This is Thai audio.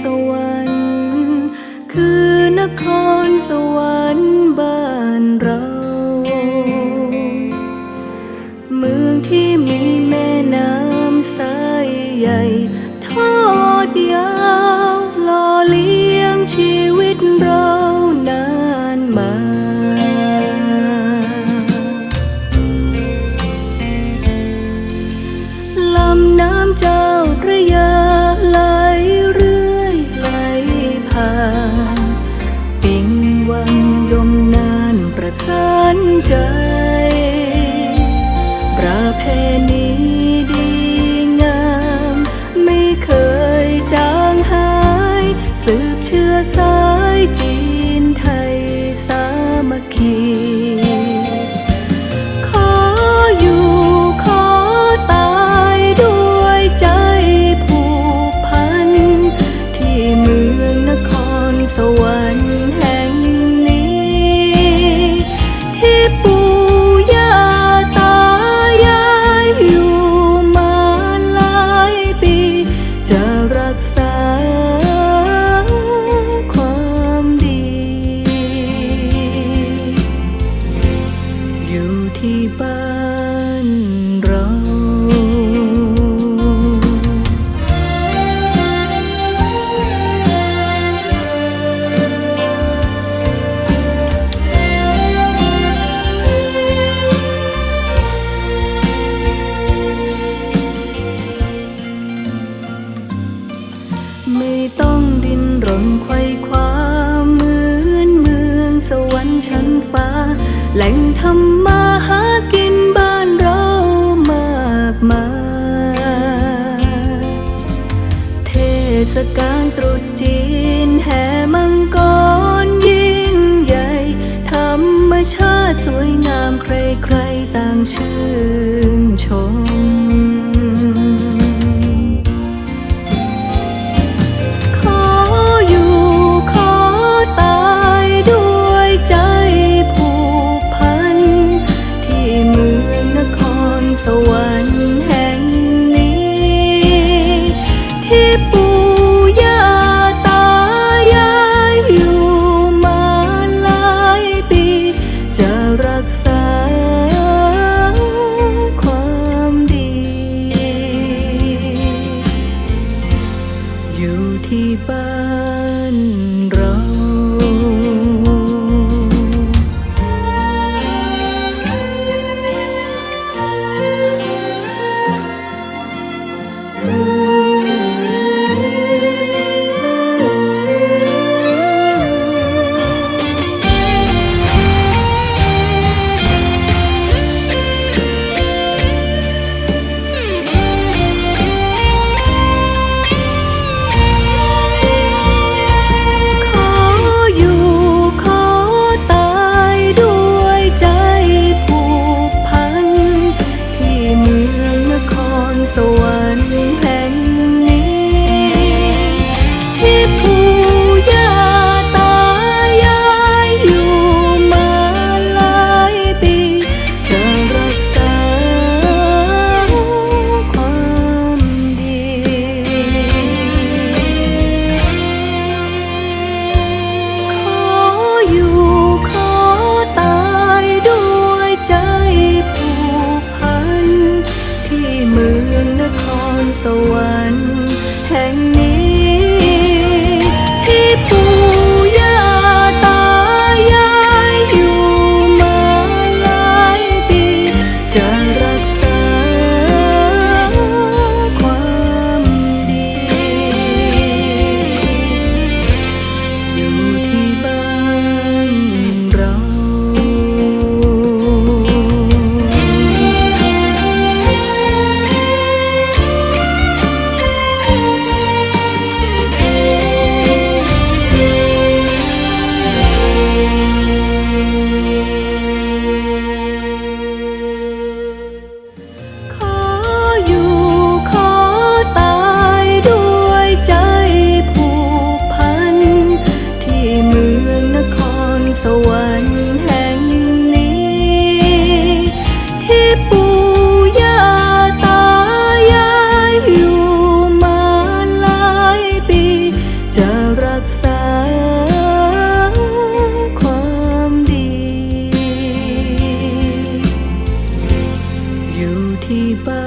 สวรรค์ คือนครสวรรค์บ้านเรา เมืองที่มีแม่น้ำใสานประสานใจประเพณีดีงาม ไม่เคยจางหาย สืบเชื้อสายจีนไทยสามัคคีขออยู่ ที่บ้านเราไม่ต้องดิ้นรนไขว้ แหล่งทำมาหากินบ้านเรามากมาย เทศกาลตรุษจีน สวรรค์แห่งนี้ ที่ปู่ย่าตายายอยู่มาหลายปี จะรักษาความดี อยู่ที่บ้านเรา ข ครสวรรค์แห่งนี้ที่ปู Bye.